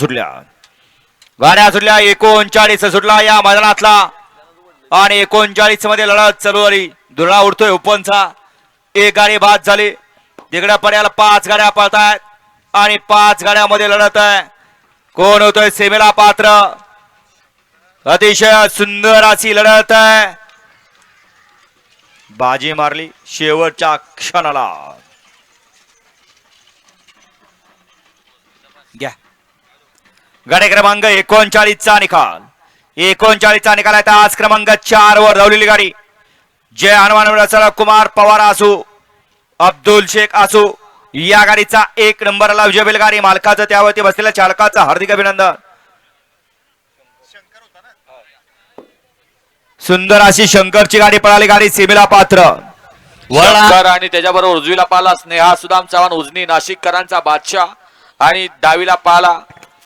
सुटल्या. गाड्या सुटल्या एकोणचाळीस सुटला या मैदानातला. आणि एकोणचाळीसमध्ये लढत चालू झाली. धुरळा उडतोय ओपनचा एक गाडी बाद झाली. तिकडे पर्याला पाच गाड्या पळतायत. आणि पाच गाड्यामध्ये लढत आहे. कोण होतोय सेमेला पात्र? अतिशय सुंदर अशी लढत आहे. बाजी मारली शेवटच्या क्षणाला. घ्या. गाडी क्रमांक एकोणचाळीसचा निकाल. एकोणचाळीसचा निकाल आहे. आज क्रमांक चार वर धावलेली गाडी. जय हनुमान कुमार पवार असू अब्दुल शेख असू या गाडीचा एक नंबरला विजय बैलगाडी मालकाचं त्यावरती बसलेल्या चालकाचं हार्दिक अभिनंदन. सुंदर अशी शंकरची गाडी पळाली. गाडी सीमेला पात्र. शंकर आणि त्याच्याबरोबर उजवीला पाला. स्नेहा सुदाम चव्हाण उजनी नाशिककरांचा बादशाह आणि डावीला पाला.